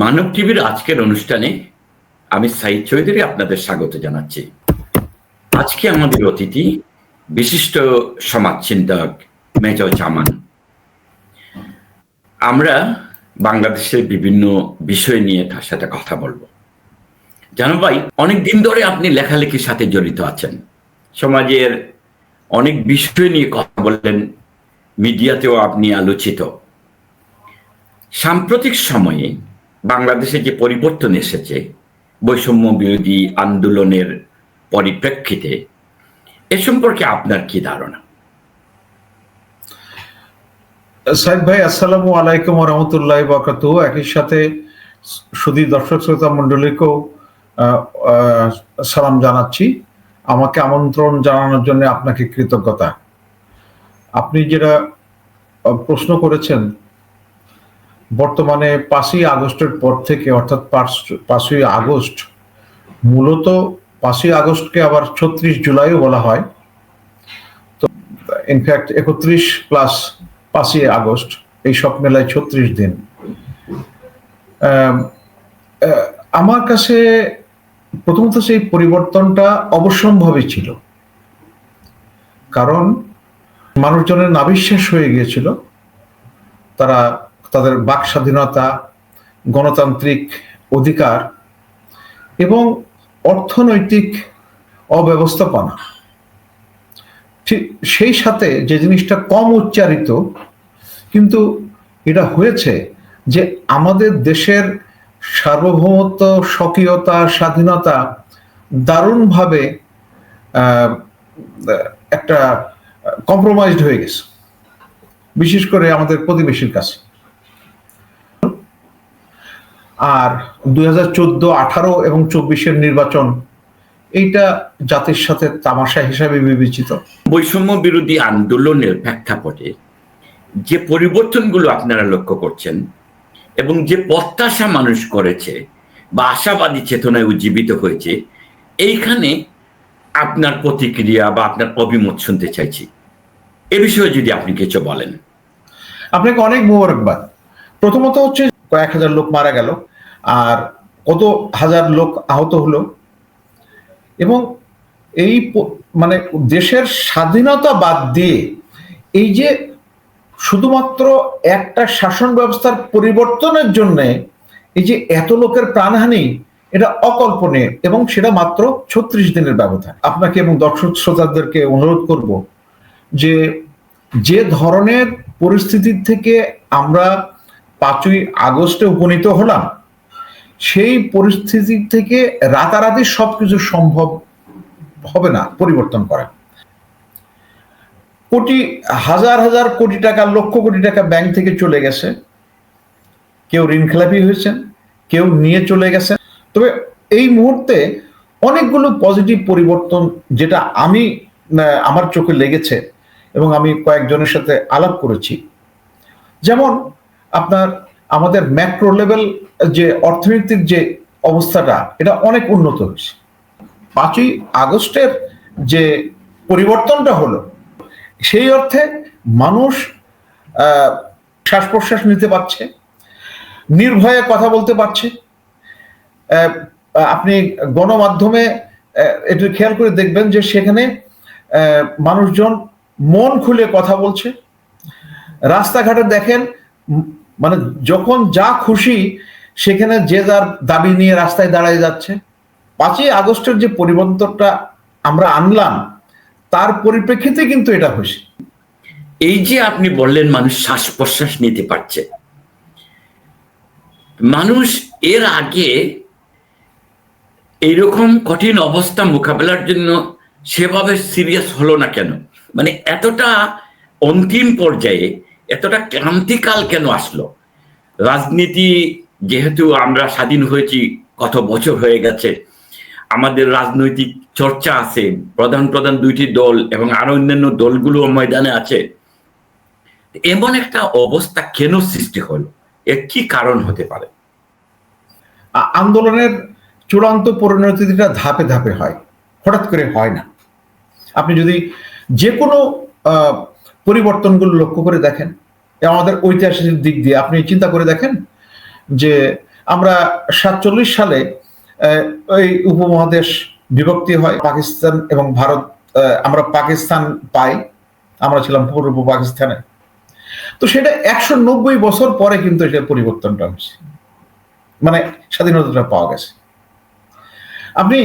মানব টিভির আজকের অনুষ্ঠানে আমি সাইদ চৌধুরী আপনাদের স্বাগত জানাচ্ছি। আজকে আমাদের অতিথি বিশিষ্ট সমাজ চিন্তক মেজর জামান। আমরা বাংলাদেশের বিভিন্ন বিষয় নিয়ে তার সাথে কথা বলব। জানো ভাই অনেক দিন ধরে আপনি লেখালেখির সাথে জড়িত আছেন। সমাজের অনেক বিষয় নিয়ে কথা বললেন, মিডিয়াতেও আপনি আলোচিত। সাম্প্রতিক সময়ে বাংলাদেশে যে পরিবর্তন এসেছে, বৈষম্য বিরোধী আন্দোলনের পরিপ্রেক্ষিতে, এ সম্পর্কে আপনার কি ধারণা? সাহেব ভাই, আসসালামু আলাইকুম রহমতুল্লাহ বরকাত একই সাথে সুদী দর্শক শ্রোতা মন্ডলীকেও সালাম জানাচ্ছি। আমাকে আমন্ত্রণ জানানোর জন্য আপনাকে কৃতজ্ঞতা। আপনি যেটা প্রশ্ন করেছেন বর্তমানে পাঁচই আগস্টের পর থেকে, অর্থাৎ পাঁচই আগস্ট, মূলত পাঁচই আগস্টকে আবার ছত্রিশ জুলাইও বলা হয়। তো ইনফ্যাক্ট একত্রিশ প্লাস পাঁচই আগস্ট, এই সব মেলায় ছত্রিশ দিন। আমার কাছে প্রথমত সেই পরিবর্তনটা অবশ্যম্ভাবী ছিল। কারণ মানুষজনের নাবিশ্বাস হয়ে গিয়েছিল। তারা তাদের বাক স্বাধীনতা গণতান্ত্রিক অধিকার এবং অর্থনৈতিক অব্যবস্থাপনা। ঠিক সেই সাথে যে জিনিসটা কম উচ্চারিত, কিন্তু এটা হয়েছে যে আমাদের দেশের সার্বভৌমত্ব, স্বকীয়তা, স্বাধীনতা দারুণভাবে একটা কম্প্রোমাইজড হয়ে গেছে। বিশেষ করে আমাদের প্রতিবেশীর কাছে। আর দুই হাজার চোদ্দ আঠারো এবং চব্বিশের নির্বাচন এইটা জাতির সাথে তামাশা হিসাবে বিবেচিত। বৈষম্য বিরোধী আন্দোলনের প্রেক্ষাপটে যে পরিবর্তনগুলো আপনারা লক্ষ্য করছেন এবং যে প্রত্যাশা মানুষ করেছে বা আশাবাদী চেতনায় উজ্জীবিত হয়েছে এইখানে আপনার প্রতিক্রিয়া বা আপনার অভিমত শুনতে চাইছি। এ বিষয়ে যদি আপনি কিছু বলেন। আপনাকে অনেক মোবারকবাদ। প্রথমত হচ্ছে কয়েক হাজার লোক মারা গেল আর কত হাজার লোক আহত হলো। এবং এই মানে দেশের স্বাধীনতা বাদ দিয়ে এই যে শুধুমাত্র একটা শাসন ব্যবস্থার পরিবর্তনের জন্য এই যে এত লোকের প্রাণহানি, এটা অকল্পনীয় এবং সেটা মাত্র ছত্রিশ দিনের ব্যবধান। আপনাকে এবং দর্শক শ্রোতাদেরকে অনুরোধ করব যে যে ধরনের পরিস্থিতির থেকে আমরা পাঁচই আগস্টে উপনীত হলাম, সেই পরিস্থিতি থেকে রাতারাতি সবকিছু সম্ভব হবে না, পরিবর্তন করা। কোটি, হাজার হাজার কোটি টাকা, লক্ষ কোটি টাকা ব্যাংক থেকে চলে গেছে। কেউ ঋণ খেলাপি হয়েছেন, কেউ নিয়ে চলে গেছেন। তবে এই মুহূর্তে অনেকগুলো পজিটিভ পরিবর্তন যেটা আমি আমার চোখে লেগেছে এবং আমি কয়েকজনের সাথে আলাপ করেছি। যেমন আপনার আমাদের ম্যাক্রো লেভেল যে অর্থনীতির যে অবস্থাটা, এটা অনেক উন্নত হয়েছে। পাঁচই আগস্টের যে পরিবর্তনটা হলো, সেই অর্থে মানুষ শ্বাস প্রশ্বাস নিতে পারছে, নির্ভয়ে কথা বলতে পারছে। আপনি গণমাধ্যমে একটু খেয়াল করে দেখবেন যে সেখানে মানুষজন মন খুলে কথা বলছে। রাস্তাঘাটে দেখেন মানে যখন যা খুশি সেখানে যে যার দাবি নিয়ে রাস্তায় দাঁড়ায় যাচ্ছে। পাঁচই আগস্টের যে পরিবর্তনটা আমরা আনলাম, তার পরিপ্রেক্ষিতে কিন্তু এটা হয়েছে। এই যে আপনি বললেন মানুষ শ্বাস প্রশ্বাস নিতে পারছে, মানুষ এর আগে এইরকম কঠিন অবস্থা মোকাবেলার জন্য সেভাবে সিরিয়াস হলো না কেন? মানে এতটা অন্তিম পর্যায়ে এতটা ক্রান্তিকাল কেন আসলো? রাজনীতি, যেহেতু আমরা স্বাধীন হয়েছি, কত বছর হয়ে গেছে, আমাদের রাজনৈতিক চর্চা আছে, প্রধান প্রধান দুইটি দল এবং আরও অন্যান্য দলগুলো ময়দানে আছে, এমন একটা অবস্থা কেন সৃষ্টি হলো? এর কি কারণ হতে পারে? আন্দোলনের চূড়ান্ত পরিণতিটা ধাপে ধাপে হয়, হঠাৎ করে হয় না। আপনি যদি যে কোনো পরিবর্তনগুলো লক্ষ্য করে দেখেন। আমাদের ঐতিহাসিক দিক দিয়ে আপনি চিন্তা করে দেখেন যে আমরা সাতচল্লিশ সালে ওই উপমহাদেশ বিভক্তি হয় পাকিস্তান এবং ভারত আমরা পাকিস্তান পাই। আমরা ছিলাম পূর্ব পাকিস্তানে। তো সেটা একশো নব্বই বছর পরে কিন্তু এটা পরিবর্তনটা হচ্ছে মানে স্বাধীনতাটা পাওয়া গেছে। আপনি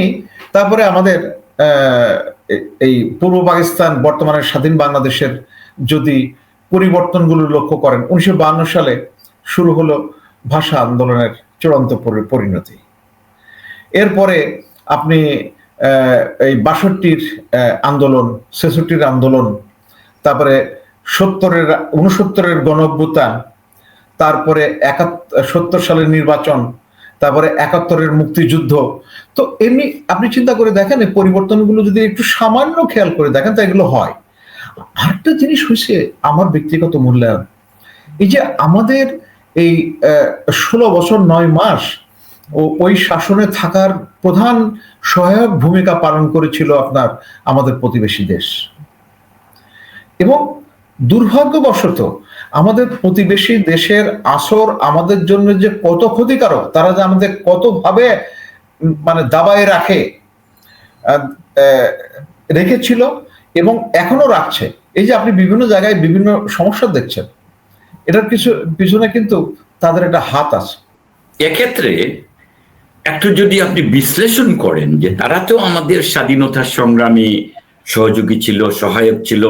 তারপরে আমাদের এই পূর্ব পাকিস্তান, বর্তমানে স্বাধীন বাংলাদেশের যদি পরিবর্তনগুলো লক্ষ্য করেন, উনিশশো সালে শুরু হলো ভাষা আন্দোলনের চূড়ান্ত পরি- পরিণতি। এরপরে আপনি এই বাষট্টির আন্দোলন, ছেষট্টির আন্দোলন, তারপরে সত্তরের উনসত্তরের গণ তারপরে একাত্তর সত্তর সালের নির্বাচন, তারপরে একাত্তরের মুক্তিযুদ্ধ। তো এমনি আপনি চিন্তা করে দেখেন, এই পরিবর্তনগুলো যদি একটু সামান্য খেয়াল করে দেখেন তা এগুলো হয়। আরেকটা জিনিস হয়েছে আমার ব্যক্তিগত মূল্যায়ন। এই যে আমাদের এই ষোলো বছর নয় মাস ও ওই শাসনে থাকার প্রধান সহায়ক ভূমিকা পালন করেছিল আপনার, আমাদের প্রতিবেশী দেশ। এবং দুর্ভাগ্যবশত আমাদের প্রতিবেশী দেশের আসর আমাদের জন্য যে কত ক্ষতিকারক, তারা যে আমাদের কতভাবে মানে দাবায় রাখে রেখেছিল এবং এখনও রাখছে। এই যে আপনি বিভিন্ন জায়গায় বিভিন্ন সমস্যা দেখছেন, এটার কিছু, পিছনে কিন্তু তাদের একটা হাত আছে। এক্ষেত্রে একটু যদি আপনি বিশ্লেষণ করেন যে তারা তো আমাদের স্বাধীনতার সংগ্রামে সহযোগী ছিল, সহায়ক ছিল,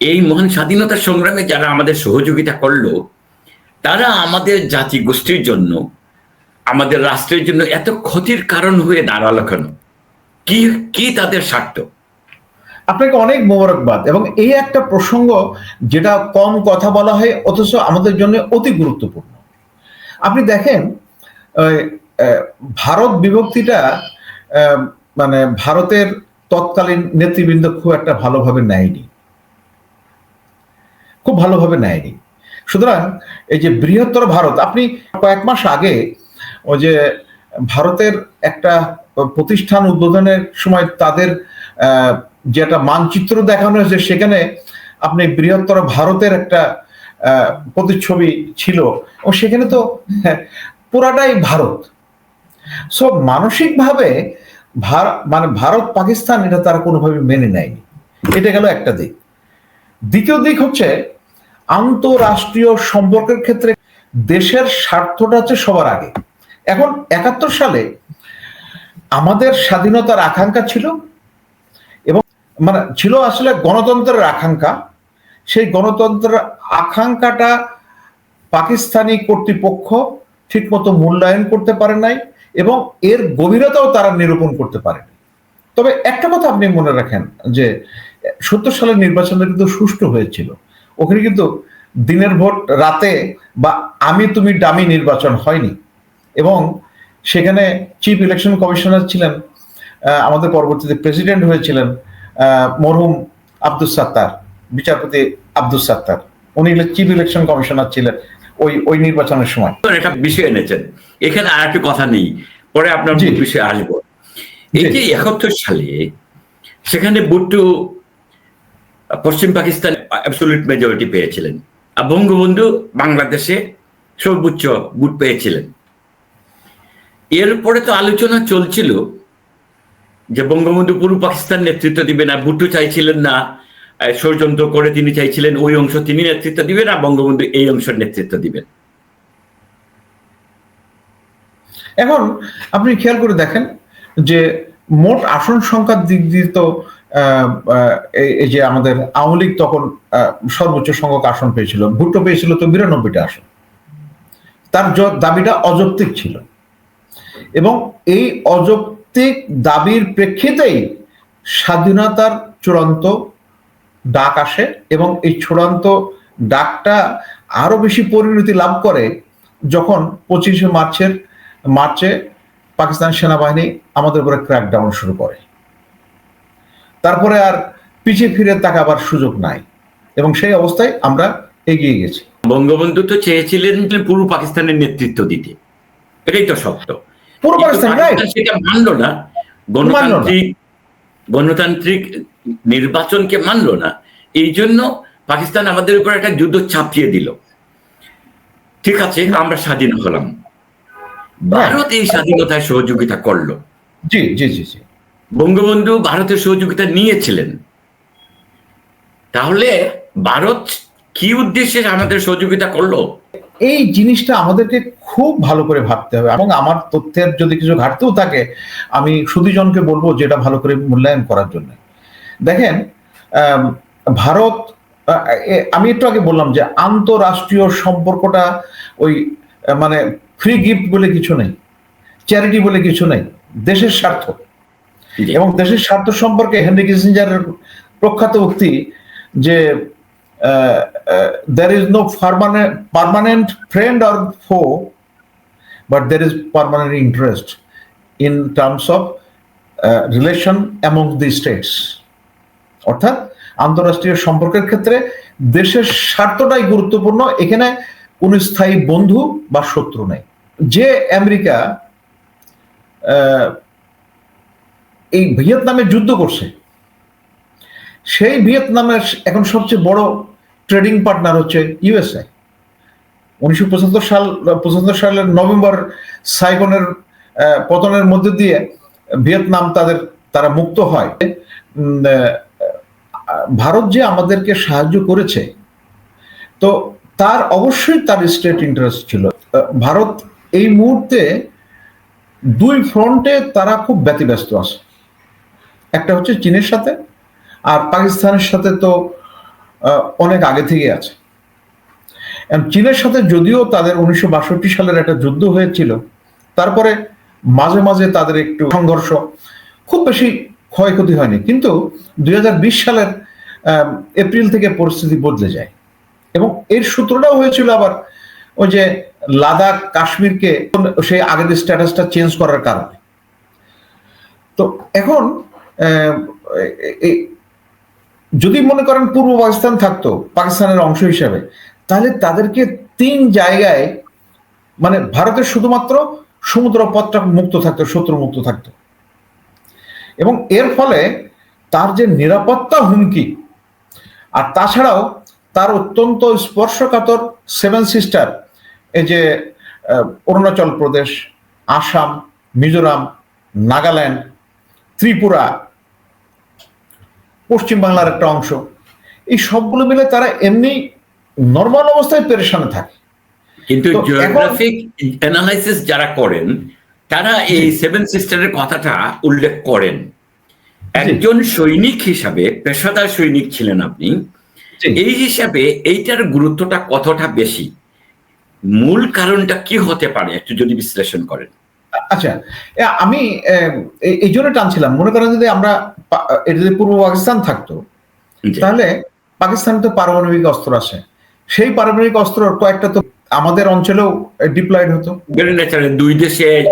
এই মহান স্বাধীনতা সংগ্রামে যারা আমাদের সহযোগিতা করল, তারা আমাদের জাতি গোষ্ঠীর জন্য, আমাদের রাষ্ট্রের জন্য এত ক্ষতির কারণ হয়ে দাঁড়াল কেন? কি কি তাদের স্বার্থ? আপনাকে অনেক মোবারকবাদ এবং এই একটা প্রসঙ্গ যেটা কম কথা বলা হয়, অথচ আমাদের জন্য অতি গুরুত্বপূর্ণ। আপনি দেখেন ভারত বিভক্তিটা মানে ভারতের তৎকালীন নেতৃবৃন্দ খুব একটা ভালোভাবে নেয়নি। খুব ভালোভাবে নেয়নি। সুতরাং এই যে বৃহত্তর ভারত, আপনি কয়েক মাস আগে ওই যে ভারতের একটা প্রতিষ্ঠান উদ্বোধনের সময় তাদের আহ, যে একটা মানচিত্র দেখানো হয়েছে সেখানে আপনি বৃহত্তর ভারতের একটা প্রতিচ্ছবি ছিল। ও সেখানে তো হ্যাঁ, পুরাটাই ভারত। সো মানসিকভাবে মানে ভারত পাকিস্তান এটা তারা কোনোভাবে মেনে নেয়নি। এটা গেল একটা দিক। দ্বিতীয় দিক হচ্ছে আন্তরাষ্ট্রীয় সম্পর্কের ক্ষেত্রে দেশের স্বার্থটা হচ্ছে সবার আগে। এখন একাত্তর সালে আমাদের স্বাধীনতার আকাঙ্ক্ষা ছিল মানে ছিল আসলে গণতন্ত্রের আকাঙ্ক্ষা। সেই গণতন্ত্রের আকাঙ্ক্ষাটা পাকিস্তানি কর্তৃপক্ষ ঠিকমতো মূল্যায়ন করতে পারে নাই এবং এর গভীরতাও তারা নিরূপণ করতে পারে তবে একটা কথা আপনি মনে রাখেন যে, সত্তর সালের নির্বাচনটা কিন্তু সুষ্ঠু হয়েছিল। ওখানে কিন্তু দিনের ভোট রাতে বা আমি তুমি ডামি নির্বাচন হয়নি এবং সেখানে চিফ ইলেকশন কমিশনার ছিলেন আমাদের পরবর্তীতে প্রেসিডেন্ট হয়েছিলেন মরহুম আব্দুল সাত্তার বিচারপতি আব্দুল সাত্তার। উনি চিফ ইলেকশন কমিশনার ছিলেন ওই ওই নির্বাচনের সময়। একটা বিষয় এনেছেন। এখানে আর একটা কথা নেই পরে আপনার। বিষয়ে আসব। এই যে একাত্তর সালে সেখানে বুট্টু পশ্চিম পাকিস্তান অ্যাবসলিউট মেজরিটি পেয়েছিলেন আর বঙ্গবন্ধু বাংলাদেশে সর্বোচ্চ বুট পেয়েছিলেন। এরপরে তো আলোচনা চলছিল যে বঙ্গবন্ধু পূর্ব পাকিস্তান নেতৃত্ব দিবে না, ভুট্টো চাইছিলেন না ষড়যন্ত্র করে তিনি চাইছিলেন ওই অংশ তিনি নেতৃত্ব দিবেন আর বঙ্গবন্ধু এই অংশের নেতৃত্ব দিবেন এখন আপনি খেয়াল করে দেখেন যে মোট আসন সংখ্যার দিক দিয়ে তো এই- যে আমাদের আওয়ামী লীগ তখন সর্বোচ্চ সংখ্যক আসন পেয়েছিল, ভুট্টো পেয়েছিল তো বিরানব্বইটা আসন। তার দাবিটা অযৌক্তিক ছিল। এবং এই অযৌক্তিক দাবির প্রেক্ষিতেই স্বাধীনতার চূড়ান্ত ডাক আসে এবং এই চূড়ান্ত ডাকটা আরও বেশি পরিণতি লাভ করে যখন পঁচিশে মার্চের, মার্চে পাকিস্তান সেনাবাহিনী আমাদের উপরে ক্র্যাকডাউন শুরু করে। তারপরে আর পিছিয়ে ফিরে তাকাবার সুযোগ নাই এবং সেই অবস্থায় আমরা এগিয়ে গেছি। বঙ্গবন্ধু তো চেয়েছিলেন যে পূর্ব পাকিস্তানের নেতৃত্ব দিতে। এটাই তো সত্য। পূর্ব পাকিস্তান পাকিস্তান সেটা মানলো না। গণতান্ত্রিক গণতান্ত্রিক নির্বাচনকে মানলো না। এই জন্য পাকিস্তান আমাদের উপর একটা যুদ্ধ চাপিয়ে দিল। ঠিক আছে আমরা স্বাধীন হলাম। ভারত এই স্বাধীনতায় সহযোগিতা করল। জি জি জি জি। বঙ্গবন্ধু ভারতের সহযোগিতা নিয়েছিলেন। তাহলে ভারত কি উদ্দেশ্যে আমাদের সহযোগিতা করল? এই জিনিসটা আমাদেরকে খুব ভালো করে ভাবতে হবে এবং আমার তথ্যের যদি কিছু ঘাটতিও থাকে আমি সুদীজনকে বলব যেটা ভালো করে মূল্যায়ন করার জন্য। দেখেন ভারত আমি একটু আগে বললাম যে আন্তরাষ্ট্রীয় সম্পর্কটা ওই মানে ফ্রি গিফট বলে কিছু নেই চ্যারিটি বলে কিছু নেই দেশের স্বার্থ। এবং দেশের স্বার্থ সম্পর্কে হেনরি কিসিঞ্জারের প্রখ্যাত উক্তি যে there is no permanent permanent friend or foe but there is permanent interest in terms of relation among the states অর্থাৎ আন্তরাষ্ট্রীয় সম্পর্কের ক্ষেত্রে দেশের স্বার্থটাই গুরুত্বপূর্ণ, এখানে কোনো স্থায়ী বন্ধু বা শত্রু নেই। যে আমেরিকা এই ভিয়েতনামে যুদ্ধ করছে, সেই ভিয়েতনামের এখন সবচেয়ে বড় ট্রেডিং পার্টনার হচ্ছে ইউএসএ উনিশশো পঁচাত্তর সাল, পঁচাত্তর সালের নভেম্বর সাইগনের পতনের মধ্যে দিয়ে ভিয়েতনাম তাদের, তারা মুক্ত হয়। ভারত যে আমাদেরকে সাহায্য করেছে, তো তার অবশ্যই তার স্টেট ইন্টারেস্ট ছিল। ভারত এই মুহূর্তে দুই ফ্রন্টে তারা খুব ব্যতিব্যস্ত আছে। একটা হচ্ছে চীনের সাথে, আর পাকিস্তানের সাথে তো অনেক আগে থেকে আছে। চীনের সাথে যদিও তাদের উনিশশো বাষট্টি সালের একটা যুদ্ধ হয়েছিল, তারপরে মাঝে মাঝে তাদের একটু সংঘর্ষ, খুব বেশি ক্ষয়ক্ষতি হয়নি। কিন্তু দুই সালের এপ্রিল থেকে পরিস্থিতি বদলে যায়। এবং এর সূত্রটাও হয়েছিল আবার ওই যে লাদাখ, কাশ্মীরকে সেই আগের স্ট্যাটাসটা চেঞ্জ করার কারণে। তো এখন যদি মনে করেন পূর্ব পাকিস্তান থাকতো, পাকিস্তানের অংশ হিসাবে, তাহলে তাদেরকে তিন জায়গায় মানে ভারতের শুধুমাত্র সমুদ্র পথটা মুক্ত থাকতো শত্রু মুক্ত থাকতো। এবং এর ফলে তার যে নিরাপত্তা হুমকি, আর তাছাড়াও তার অত্যন্ত স্পর্শকাতর সেভেন সিস্টার, এই যে অরুণাচল প্রদেশ, আসাম, মিজোরাম, নাগাল্যান্ড, ত্রিপুরা পশ্চিমবাংলার একটা অংশ। এই সবগুলো মিলে তারা এমনি নর্মাল অবস্থায় পেরেশানে থাকে। কিন্তু জিওগ্রাফিক অ্যানালাইসিস যারা করেন তারা এই সেভেন সিস্টারের কথাটা উল্লেখ করেন। একজন সৈনিক হিসাবে পেশাদার সৈনিক ছিলেন আপনি। এই হিসাবে এইটার গুরুত্বটা কতটা বেশি? মূল কারণটা কি হতে পারে একটু যদি বিশ্লেষণ করেন। আচ্ছা আমি এই- জন্য টানছিলাম। মনে করেন যদি আমরা এটা যদি পূর্ব পাকিস্তান থাকতো তাহলে পাকিস্তানে তো পারমাণবিক অস্ত্র আছে। সেই পারমাণবিক অস্ত্র কয়েকটা তো আমাদের অঞ্চলেও ডিপ্লয়েড হতো। দুই দেশে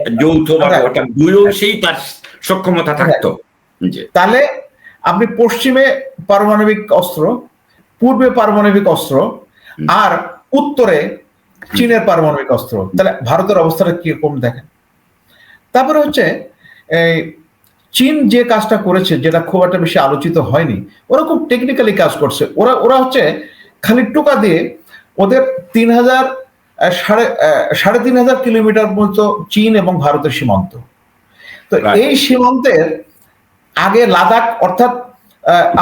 দুই সেই তার সক্ষমতা থাকতো। তাহলে আপনি পশ্চিমে পারমাণবিক অস্ত্র পূর্বে পারমাণবিক অস্ত্র আর উত্তরে চীনের পারমাণবিক অস্ত্র। তাহলে ভারতের অবস্থাটা কীরকম দেখেন? তারপরে হচ্ছে এই চীন যে কাজটা করেছে যেটা খুব একটা বেশি আলোচিত হয়নি ওরা খুব টেকনিক্যালি কাজ করছে। ওরা ওরা হচ্ছে খালি টোকা দিয়ে ওদের তিন হাজার সাড়ে সাড়ে তিন হাজার কিলোমিটার মতো চীন এবং ভারতের সীমান্ত। তো এই সীমান্তের আগে লাদাখ অর্থাৎ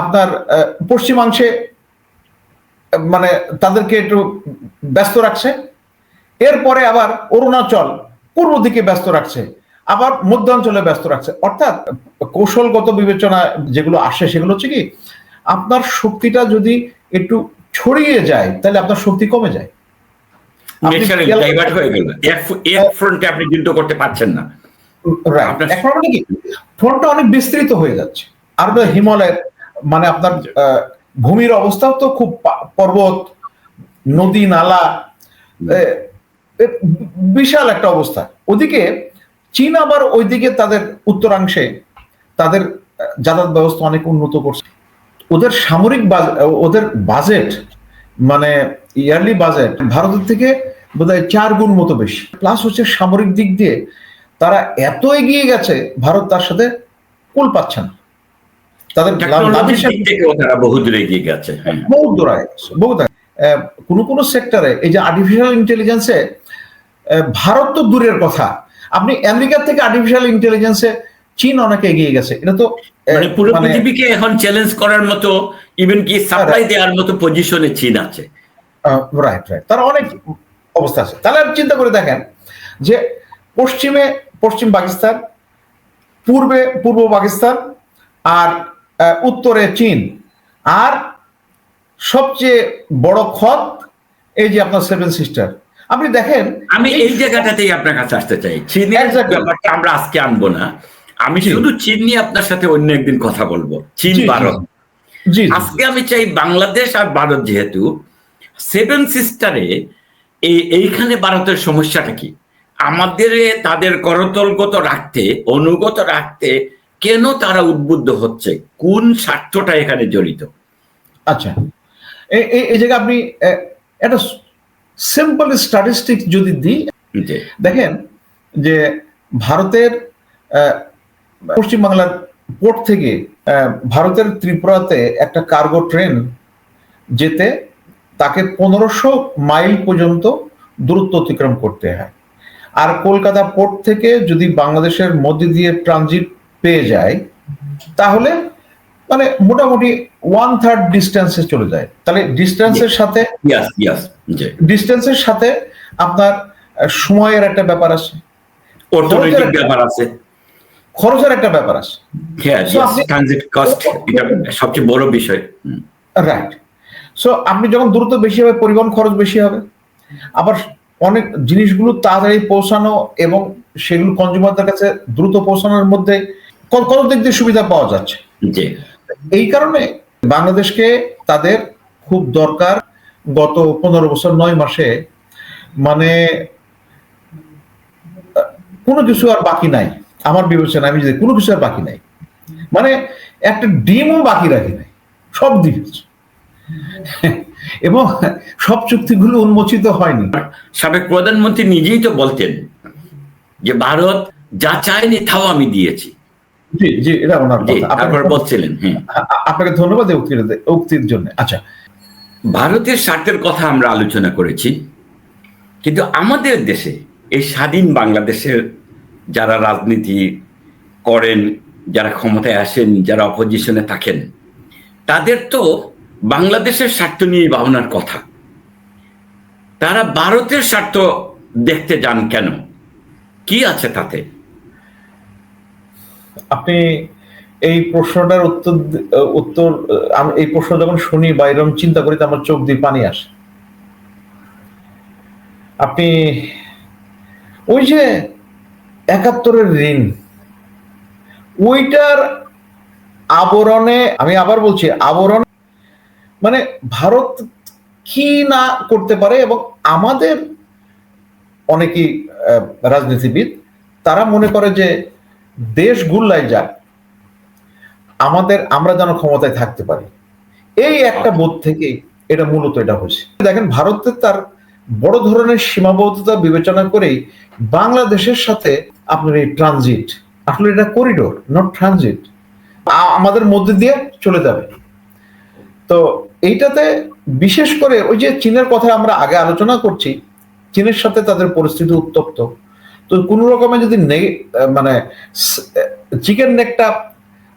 আপনার পশ্চিমাংশে মানে তাদেরকে একটু ব্যস্ত রাখছে। এরপরে আবার অরুণাচল পূর্ব দিকে ব্যস্ত রাখছে। আবার মধ্যাঞ্চলে ব্যস্ত রাখছে। অর্থাৎ কৌশলগত বিবেচনা যেগুলো আসে সেগুলো হচ্ছে কি আপনার শক্তিটা যদি একটু ছড়িয়ে যায় তাহলে আপনার শক্তি কমে যায়। আপনি যুদ্ধ করতে পারছেন না। এখন মানে কি ফ্রন্টটা অনেক বিস্তৃত হয়ে যাচ্ছে। আর হিমালয়ের মানে আপনার ভূমির অবস্থাও তো খুব পর্বত নদী নালা বিশাল একটা অবস্থা। ওদিকে চীন আবার ওইদিকে তাদের উত্তরাংশে তাদের যাতায়াত ব্যবস্থা অনেক উন্নত করছে। ওদের সামরিক ওদের বাজেট মানে ইয়ারলি বাজেট ভারতের থেকে বোধহয় চার গুণ মতো বেশি। প্লাস হচ্ছে সামরিক দিক দিয়ে তারা এত এগিয়ে গেছে ভারত তার সাথে কুল পাচ্ছে না। তাদের তারা এগিয়ে গেছে হ্যাঁ। কোনো কোনো সেক্টরে এই যে আর্টিফিশিয়াল ইন্টেলিজেন্সে ভারত তো দূরের কথা। আপনি আমেরিকার থেকে আর্টিফিশিয়াল ইন্টেলিজেন্সে চীন অনেক এগিয়ে গেছে। এটা তো মানে পুরো মানে- পৃথিবীকে এখন চ্যালেঞ্জ করার মতো ইভেন কি সাপ্লাই দেওয়ার মতো পজিশনে চীন আছে। রাইট রাইট তার অনেক অবস্থা আছে। তাহলে আপনি চিন্তা করে দেখেন যে পশ্চিমে পশ্চিম পাকিস্তান পূর্বে পূর্ব পাকিস্তান আর উত্তরে চীন। আর সবচেয়ে বড় খত এই যে আপনার সেভেন সিস্টার আপনি দেখেন আমি এই জায়গাটাতেই আপনার কাছে আসতে চাই। চীনের. ব্যাপারটা আমরা আজকে আনব না। আমি। শুধু চীন নিয়ে আপনার সাথে অন্য একদিন কথা বলব। চীন। ভারত। আজকে আমি চাই বাংলাদেশ আর ভারত যেহেতু সেভেন সিস্টারে এই এইখানে ভারতের সমস্যাটা কি? আমাদের তাদের করতলগত রাখতে অনুগত রাখতে কেন তারা উদ্বুদ্ধ হচ্ছে? কোন স্বার্থটা এখানে জড়িত? আচ্ছা। এই জায়গায় আপনি একটা সিম্পল স্ট্যাটিস্টিক্স যদি দিই দেখেন যে ভারতের পশ্চিমবাংলার পোর্ট থেকে ভারতের ত্রিপুরাতে একটা কার্গো ট্রেন যেতে তাকে পনেরোশো মাইল পর্যন্ত দূরত্ব অতিক্রম করতে হয়। আর কলকাতা পোর্ট থেকে যদি বাংলাদেশের মধ্যে দিয়ে ট্রানজিট পেয়ে যায় তাহলে মানে মোটামুটি ওয়ান থার্ড ডিস্টেন্সে চলে যায়। তাহলে ডিস্টেন্সের সাথে ডিস্টেন্সের সাথে আপনার সময়ের একটা ব্যাপার আছে। অর্থনৈতিক ব্যাপার আছে। খরচের একটা ব্যাপার আছে। আপনি- ট্রানজিট কস্ট এটা সবচেয়ে বড় বিষয়। রাইট সো আপনি যখন দ্রুত বেশি হবে পরিবহন খরচ বেশি হবে আবার অনেক জিনিসগুলো তাড়াতাড়ি পৌঁছানো এবং সেগুলো কনজিউমারদের কাছে দ্রুত পৌঁছানোর মধ্যে কত দিক দিয়ে সুবিধা পাওয়া যাচ্ছে? এই কারণে বাংলাদেশকে তাদের খুব দরকার গত পনেরো বছর নয় মাসে মানে কোনো কিছু আর বাকি নাই। আমার বিবেচনা আমি যদি কোনো কিছু আর বাকি নাই মানে একটা ডিমও বাকি রাখি নাই, সব দিয়েছে। এবং সব চুক্তিগুলো উন্মোচিত হয়নি। সাবেক প্রধানমন্ত্রী নিজেই তো বলতেন যে, ভারত যা চায়নি তাও আমি দিয়েছি। জি জি এটা ওনার জি আপনাকে- বলছিলেন হ্যাঁ। আপনাকে ধন্যবাদ উক্তির জন্য। আচ্ছা। ভারতের স্বার্থের কথা আমরা আলোচনা করেছি কিন্তু আমাদের দেশে এই স্বাধীন বাংলাদেশের যারা রাজনীতি করেন যারা ক্ষমতায় আসেন যারা অপোজিশনে থাকেন তাদের তো বাংলাদেশের স্বার্থ নিয়ে ভাবনার কথা। তারা ভারতের স্বার্থ দেখতে যান কেন? কি আছে তাতে? আপনি এই প্রশ্নটার উত্তর উত্তর আমি এই প্রশ্ন যখন শুনি বা এরকম চিন্তা করি আমার চোখ দিয়ে পানি আসে। আপনি ওই যে একাত্তরের ঋণ, ওইটার আবরণে, আমি আবার বলছি, আবরণ মানে ভারত কি না করতে পারে এবং আমাদের অনেকেই রাজনীতিবিদ, তারা মনে করে যে দেশ গুল্লায় যাক, আমাদের, আমরা যেন ক্ষমতায় থাকতে পারি। এই একটা বোধ থেকেই এটা মূলত এটা হয়েছে দেখেন ভারতের তার বড় ধরনের সীমাবদ্ধতা বিবেচনা করেই বাংলাদেশের সাথে আপনার এই ট্রানজিট আসলে এটা করিডোর নট ট্রানজিট আমাদের মধ্যে দিয়ে চলে যাবে। তো এইটাতে বিশেষ করে ওই যে চীনের কথা আমরা আগে আলোচনা করছি, চীনের সাথে তাদের পরিস্থিতি উত্তপ্ত। তো কোন রকমে যদি মানে চিকেন নেকটা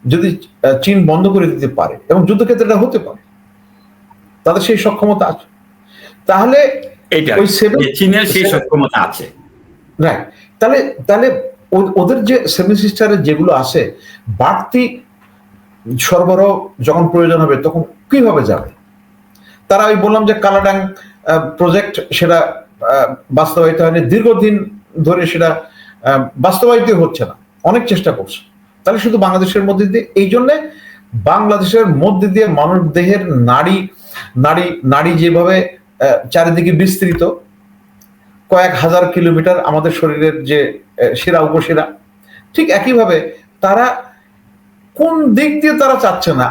যদি চীন বন্ধ করে দিতে পারে এবং যুদ্ধক্ষেত্রে এটা হতে পারে তাদের সেই সক্ষমতা আছে। তাহলে এটা ওই চীনের সেই সক্ষমতা আছে। রাইট তাহলে তাহলে ও- ওদের যে সেভেন সিস্টারের যেগুলো আছে বাড়তি সরবরাহ যখন প্রয়োজন হবে তখন কীভাবে যাবে? তারা ওই বললাম যে কালাডাং প্রজেক্ট সেটা আহ, বাস্তবায়িত হয়নি। দীর্ঘদিন ধরে সেটা বাস্তবায়িত হচ্ছে না। অনেক চেষ্টা করছে। তাহলে শুধু বাংলাদেশের মধ্যে দিয়ে, এই জন্যে বাংলাদেশের মধ্যে দিয়ে মানব দেহের নারী নারী নারী যেভাবে চারিদিকে বিস্তৃত, কয়েক হাজার কিলোমিটার আমাদের শরীরের যে শিরা, উপশিরা, ঠিক একইভাবে তারা কোন দিক দিয়ে তারা চাচ্ছে না